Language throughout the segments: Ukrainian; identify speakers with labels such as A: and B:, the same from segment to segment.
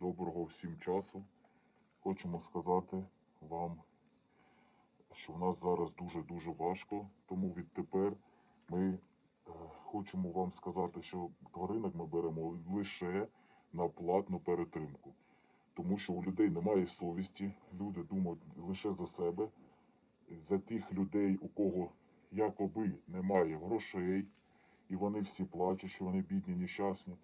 A: доброго всім часу. Хочемо сказати вам, що в нас зараз дуже-дуже важко, тому відтепер ми е, хочемо вам сказати, що тваринок ми беремо лише на платну перетримку. Тому що у людей немає совісті, люди думають лише за себе, за тих людей, у кого якоби немає грошей, і вони всі плачуть, що вони бідні, нещасні.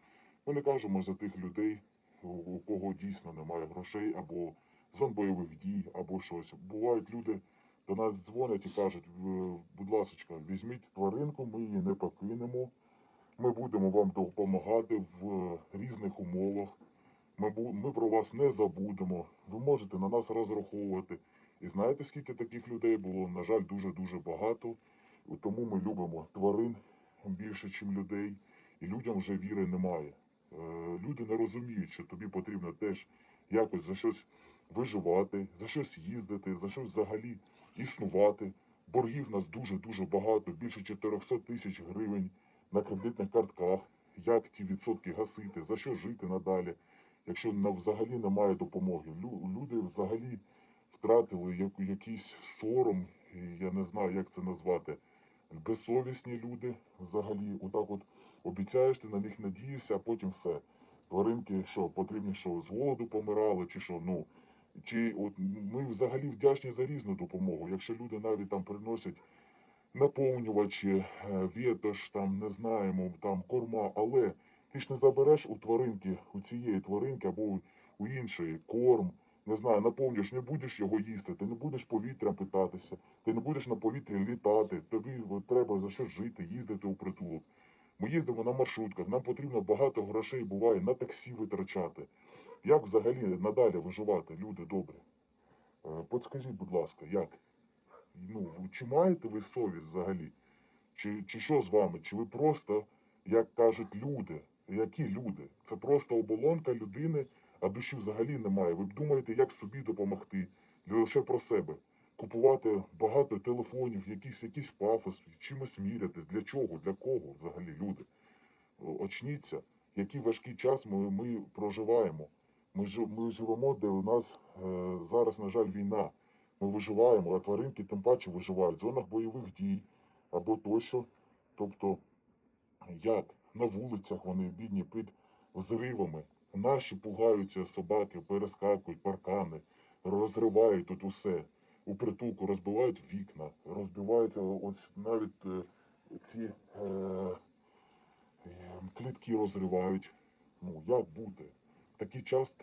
A: Ми не кажемо за тих людей, у- кого дійсно немає грошей, або зон бойових дій, або щось. Бувають люди до нас дзвонять і кажуть, будь ласка, візьміть тваринку, ми її не покинемо. Ми будемо вам допомагати в різних умовах. Ми, ми про вас не забудемо. Ви можете на нас розраховувати. І знаєте, скільки таких людей було? На жаль, дуже-дуже багато. Тому ми любимо тварин більше, ніж людей. І людям вже віри немає. Е, Люди не розуміють, що тобі потрібно теж якось за щось виживати, за щось їздити, за щось взагалі існувати. Боргів нас дуже-дуже багато, більше 400 тисяч гривень на кредитних картках. Як ті відсотки гасити, за що жити надалі, якщо взагалі немає допомоги. Лю- люди взагалі втратили якийсь сором, я не знаю, як це назвати. Безсовісні люди взагалі, отак от обіцяєш, ти на них надієшся, а потім все. Тваринки, що потрібно, що з голоду помирали, чи що, ну. Чи от ми взагалі вдячні за різну допомогу. Якщо люди навіть там приносять наповнювачі, е, вітош, там не знаємо, там корма, але ти ж не забереш у тваринки, у цієї тваринки або у іншої корм, не знаю, наповнюєш, не будеш його їсти, ти не будеш повітрям питатися, ти не будеш на повітрі літати, тобі треба за що жити, їздити у притулок. Ми їздимо на маршрутках, нам потрібно багато грошей буває на таксі витрачати. Як взагалі надалі виживати, люди добрі? Е, Подскажіть, будь ласка, як? Ну, чи маєте ви совість взагалі? Чи, чи що з вами? Чи ви просто, як кажуть люди, які люди? Це просто оболонка людини, а душі взагалі немає. Ви думаєте, як собі допомогти? Лише про себе. Купувати багато телефонів, якийсь, якийсь пафос, чимось мірятись. Для чого? Для кого взагалі люди? Очніться, який важкий час ми, ми проживаємо. Ми, ми живемо, де у нас е, зараз, на жаль, війна. Ми виживаємо, а тваринки тим паче виживають в зонах бойових дій або тощо. Тобто, як на вулицях вони бідні під взривами. Наші пугаються собаки, перескакують паркани, розривають тут усе. У притулку розбивають вікна, розбивають е, ось навіть е, ці е, е, клітки розривають. Ну, як бути? Такий час